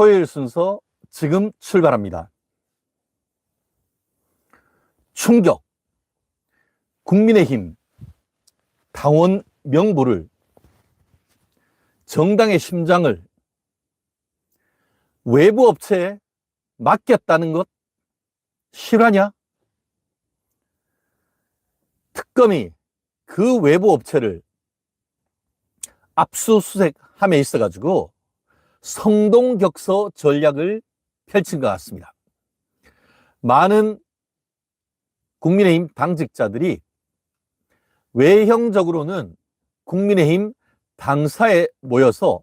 토요일 순서 지금 출발합니다. 충격. 국민의힘 당원 명부를 정당의 심장을 외부 업체에 맡겼다는 것 실화냐? 특검이 그 외부 업체를 압수수색함에 있어가지고 성동격서 전략을 펼친 것 같습니다. 많은 국민의힘 당직자들이 외형적으로는 국민의힘 당사에 모여서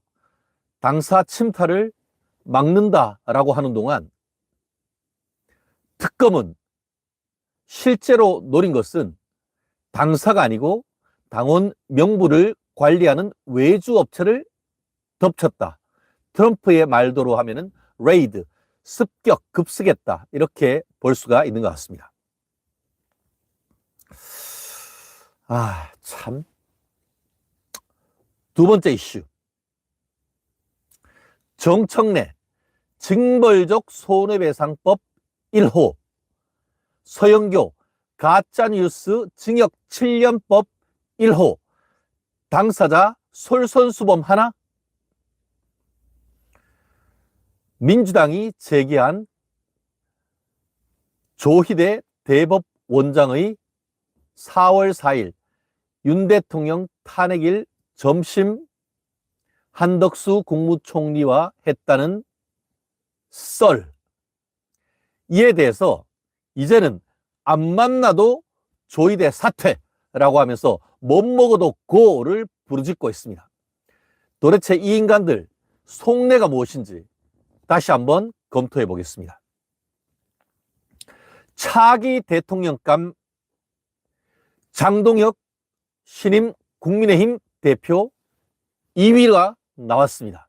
당사 침탈을 막는다라고 하는 동안 특검은 실제로 노린 것은 당사가 아니고 당원 명부를 관리하는 외주 업체를 덮쳤다. 트럼프의 말도로 하면은 레이드, 습격, 급습했다. 이렇게 볼 수가 있는 것 같습니다. 아, 참. 두 번째 이슈. 정청래 징벌적 손해배상법 1호 서영교 가짜뉴스 징역 7년법 1호 당사자 솔선수범 하나 민주당이 제기한 조희대 대법원장의 4월 4일 윤 대통령 탄핵일 점심 한덕수 국무총리와 했다는 썰 이에 대해서 이제는 안 만나도 조이대 사퇴라고 하면서 못 먹어도 고를 부르짖고 있습니다. 도대체 이 인간들 속내가 무엇인지 다시 한번 검토해 보겠습니다. 차기 대통령감 장동혁 신임 국민의힘 대표 2위가 나왔습니다.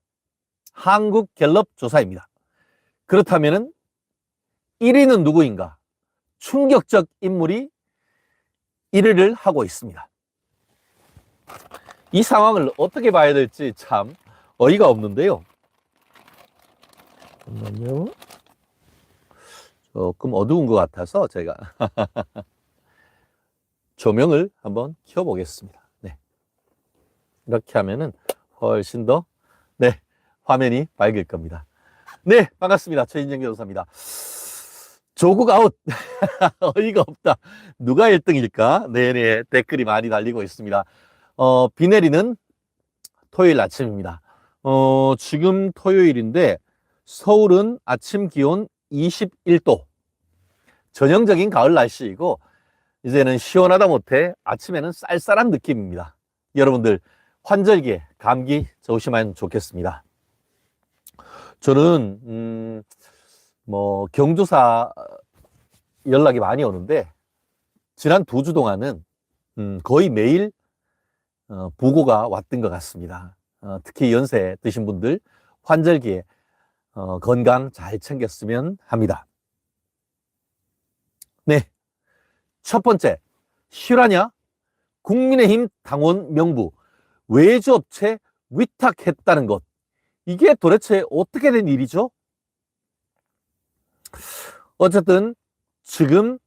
한국 갤럽 조사입니다. 그렇다면 1위는 누구인가? 충격적 인물이 1위를 하고 있습니다. 이 상황을 어떻게 봐야 될지 참 어이가 없는데요. 잠깐만요. 조금 어두운 것 같아서 제가 조명을 한번 켜보겠습니다. 네. 이렇게 하면은 훨씬 더, 네, 화면이 밝을 겁니다. 네, 반갑습니다. 최인정 교사입니다. 조국 아웃. 어이가 없다. 누가 1등일까? 네네, 댓글이 많이 달리고 있습니다. 어, 비 내리는 토요일 아침입니다. 어, 지금 토요일인데 서울은 아침 기온 21도. 전형적인 가을 날씨이고 이제는 시원하다 못해 아침에는 쌀쌀한 느낌입니다. 여러분들 환절기에 감기 조심하면 좋겠습니다. 저는 음, 뭐 경조사 연락이 많이 오는데 지난 두 주 동안은 음, 거의 매일 어, 보고가 왔던 것 같습니다. 어, 특히 연세 드신 분들 환절기에 어, 건강 잘 챙겼으면 합니다. 네. 첫 번째, 실화냐? 국민의힘 당원 명부 외주업체 위탁했다는 것. 이게 도대체 어떻게 된 일이죠? 어쨌든 지금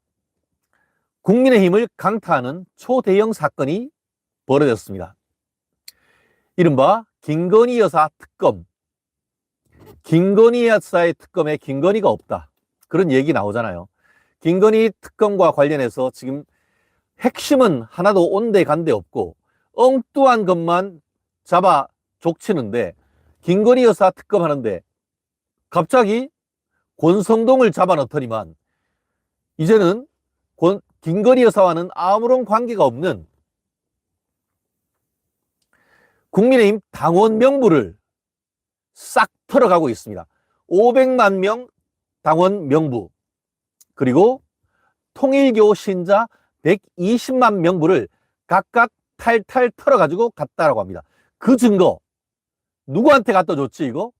국민의힘을 강타하는 초대형 사건이 벌어졌습니다. 이른바 김건희 여사 특검. 김건희 여사의 특검에 김건희가 없다. 그런 얘기 나오잖아요. 김건희 특검과 관련해서 지금 핵심은 하나도 온데간데 없고 엉뚱한 것만 잡아 족치는데 김건희 여사 특검 하는데 갑자기 권성동을 잡아 넣더니만 이제는 권, 김건희 여사와는 아무런 관계가 없는 국민의힘 당원 명부를 싹 털어가고 있습니다. 500만 명 당원 명부 그리고 통일교 신자 120만 명부를 각각 탈탈 털어가지고 갔다라고 합니다. 그 증거 누구한테 갖다 줬지 이거?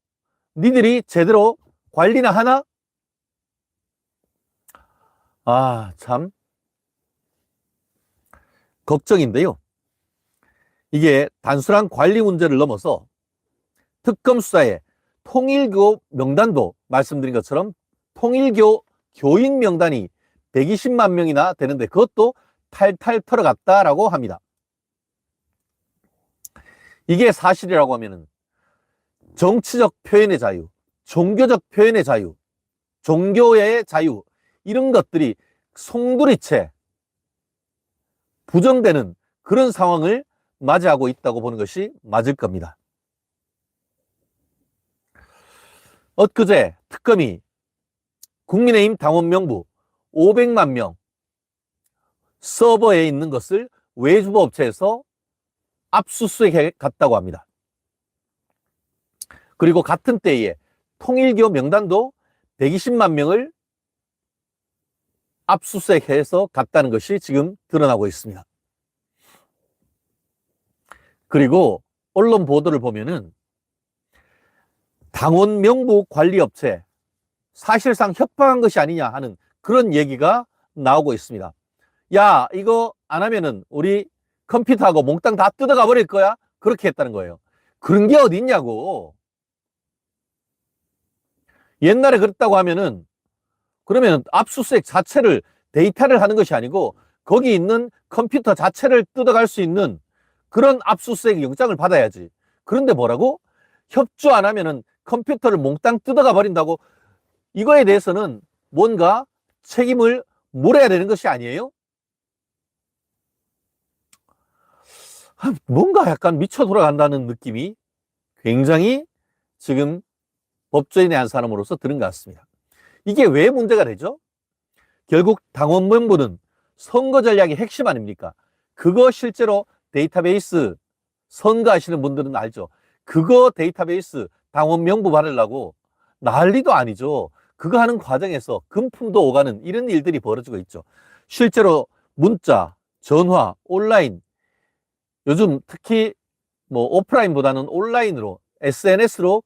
니들이 제대로 관리나 하나? 아, 참. 걱정인데요. 이게 단순한 관리 문제를 넘어서 특검 수사에 통일교 명단도 말씀드린 것처럼 통일교 교인 명단이 120만 명이나 되는데 그것도 탈탈 털어갔다라고 합니다. 이게 사실이라고 하면은 정치적 표현의 자유, 종교적 표현의 자유, 종교의 자유 이런 것들이 송두리째 부정되는 그런 상황을 맞이하고 있다고 보는 것이 맞을 겁니다. 엊그제 특검이 국민의힘 당원 명부 500만 명 서버에 있는 것을 외주부 업체에서 압수수색해 갔다고 합니다. 그리고 같은 때에 통일교 명단도 120만 명을 압수수색해서 갔다는 것이 지금 드러나고 있습니다. 그리고 언론 보도를 보면은 당원 명부 관리 업체 사실상 협박한 것이 아니냐 하는 그런 얘기가 나오고 있습니다. 야, 이거 안 하면은 우리 컴퓨터하고 몽땅 다 뜯어가 버릴 거야? 그렇게 했다는 거예요. 그런 게 어디 있냐고. 옛날에 그랬다고 하면은 그러면 압수수색 자체를 데이터를 하는 것이 아니고 거기 있는 컴퓨터 자체를 뜯어갈 수 있는 그런 압수수색 영장을 받아야지. 그런데 뭐라고? 협조 안 하면은 컴퓨터를 몽땅 뜯어가 버린다고 이거에 대해서는 뭔가 책임을 물어야 되는 것이 아니에요? 아, 뭔가 약간 미쳐 돌아간다는 느낌이 굉장히 지금 법조인의 한 사람으로서 들은 것 같습니다. 이게 왜 문제가 되죠? 결국 당원 명부는 선거 전략의 핵심 아닙니까? 그거 실제로 데이터베이스 선거하시는 분들은 알죠. 그거 데이터베이스 당원 명부 받으려고 난리도 아니죠. 그거 하는 과정에서 금품도 오가는 이런 일들이 벌어지고 있죠. 실제로 문자, 전화, 온라인, 요즘 특히 뭐 오프라인보다는 온라인으로 SNS로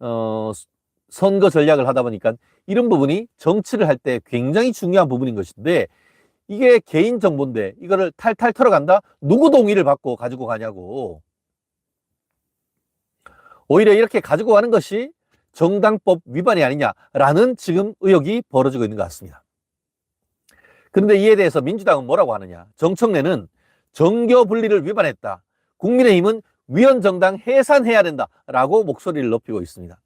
어, 선거 전략을 하다 보니까 이런 부분이 정치를 할 때 굉장히 중요한 부분인 것인데 이게 개인 정보인데 이거를 탈탈 털어간다? 누구 동의를 받고 가지고 가냐고. 오히려 이렇게 가지고 가는 것이 정당법 위반이 아니냐라는 지금 의혹이 벌어지고 있는 것 같습니다. 그런데 이에 대해서 민주당은 뭐라고 하느냐? 정청래는 정교 분리를 위반했다. 국민의힘은 위헌 정당 해산해야 된다라고 목소리를 높이고 있습니다.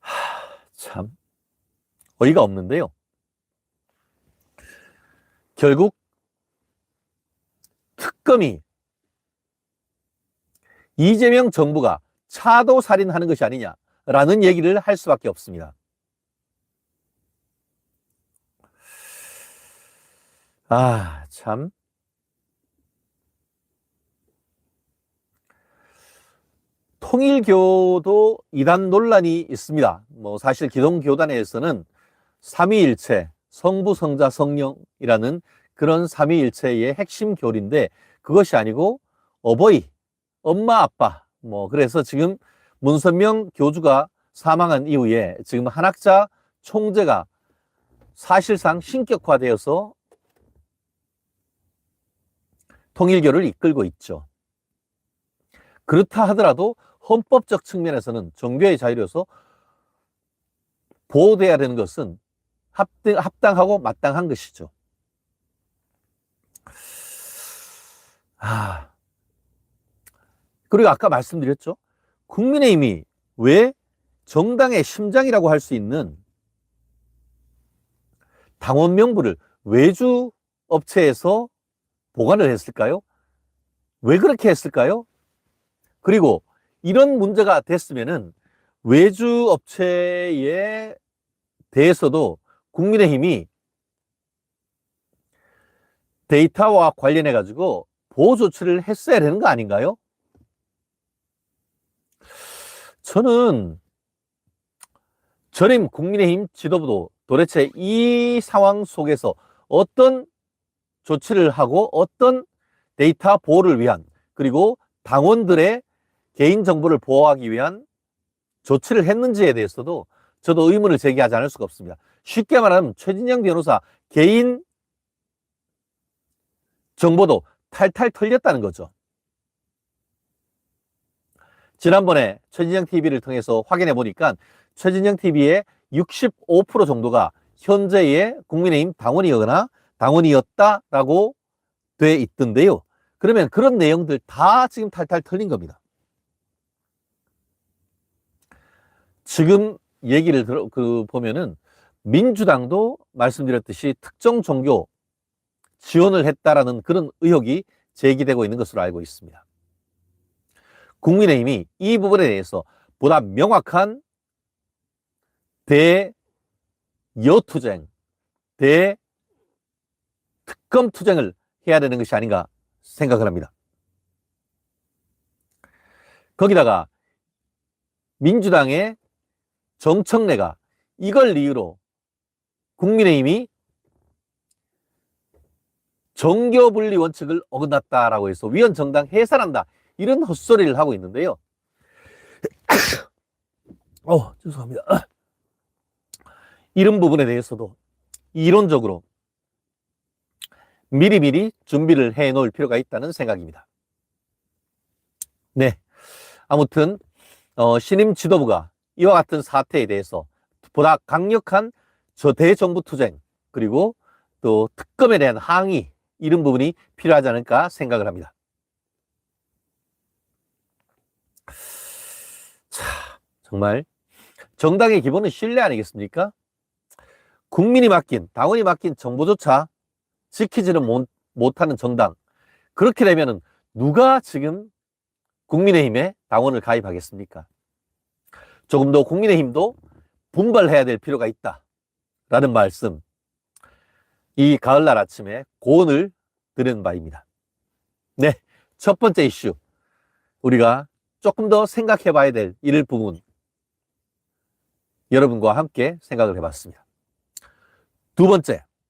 하, 참 어이가 없는데요. 결국 특검이 이재명 정부가 차도 살인하는 것이 아니냐라는 얘기를 할 수밖에 없습니다. 아, 참. 통일교도 이단 논란이 있습니다. 뭐 사실 기독교단에서는 삼위일체, 성부, 성자, 성령이라는 그런 삼위일체의 핵심 교리인데 그것이 아니고 어버이, 엄마, 아빠 뭐 그래서 지금 문선명 교주가 사망한 이후에 지금 한학자 총재가 사실상 신격화되어서 통일교를 이끌고 있죠. 그렇다 하더라도 헌법적 측면에서는 종교의 자유로서 보호돼야 되는 것은 합당, 합당하고 마땅한 것이죠. 아. 그리고 아까 말씀드렸죠. 국민의힘이 왜 정당의 심장이라고 할 수 있는 당원 명부를 외주 업체에서 보관을 했을까요? 왜 그렇게 했을까요? 그리고 이런 문제가 됐으면은 외주 업체에 대해서도 국민의힘이 데이터와 관련해 가지고 보호 조치를 했어야 되는 거 아닌가요? 저는 전임 국민의힘 지도부도 도대체 이 상황 속에서 어떤 조치를 하고 어떤 데이터 보호를 위한 그리고 당원들의 개인정보를 보호하기 위한 조치를 했는지에 대해서도 저도 의문을 제기하지 않을 수가 없습니다. 쉽게 말하면 최진영 변호사 개인 정보도 탈탈 털렸다는 거죠. 지난번에 최진영 TV를 통해서 확인해 보니까 최진영 TV의 65% 정도가 현재의 국민의힘 당원이거나 당원이었다라고 돼 있던데요. 그러면 그런 내용들 다 지금 탈탈 털린 겁니다. 지금 얘기를 들어, 그, 보면은 민주당도 말씀드렸듯이 특정 종교 지원을 했다라는 그런 의혹이 제기되고 있는 것으로 알고 있습니다. 국민의힘이 이 부분에 대해서 보다 명확한 대여투쟁, 대특검 투쟁을 해야 되는 것이 아닌가 생각을 합니다. 거기다가 민주당의 정청래가 이걸 이유로 국민의힘이 정교 분리 원칙을 어긋났다라고 해서 위원 정당 해산한다 이런 헛소리를 하고 있는데요. 어 죄송합니다. 이런 부분에 대해서도 이론적으로 미리미리 준비를 해 놓을 필요가 있다는 생각입니다. 네. 아무튼, 어, 신임 지도부가 이와 같은 사태에 대해서 보다 강력한 저 대정부 투쟁, 그리고 또 특검에 대한 항의, 이런 부분이 필요하지 않을까 생각을 합니다. 자, 정말 정당의 기본은 신뢰 아니겠습니까? 국민이 맡긴, 당원이 맡긴 정보조차 지키지는 못, 못하는 정당. 그렇게 되면은 누가 지금 국민의힘에 당원을 가입하겠습니까? 조금 더 국민의힘도 분발해야 될 필요가 있다. 라는 말씀. 이 가을날 아침에 고언을 드리는 바입니다. 네. 첫 번째 이슈. 우리가 조금 더 생각해 봐야 될일 부분. 여러분과 함께 생각을 해 봤습니다. 두 번째.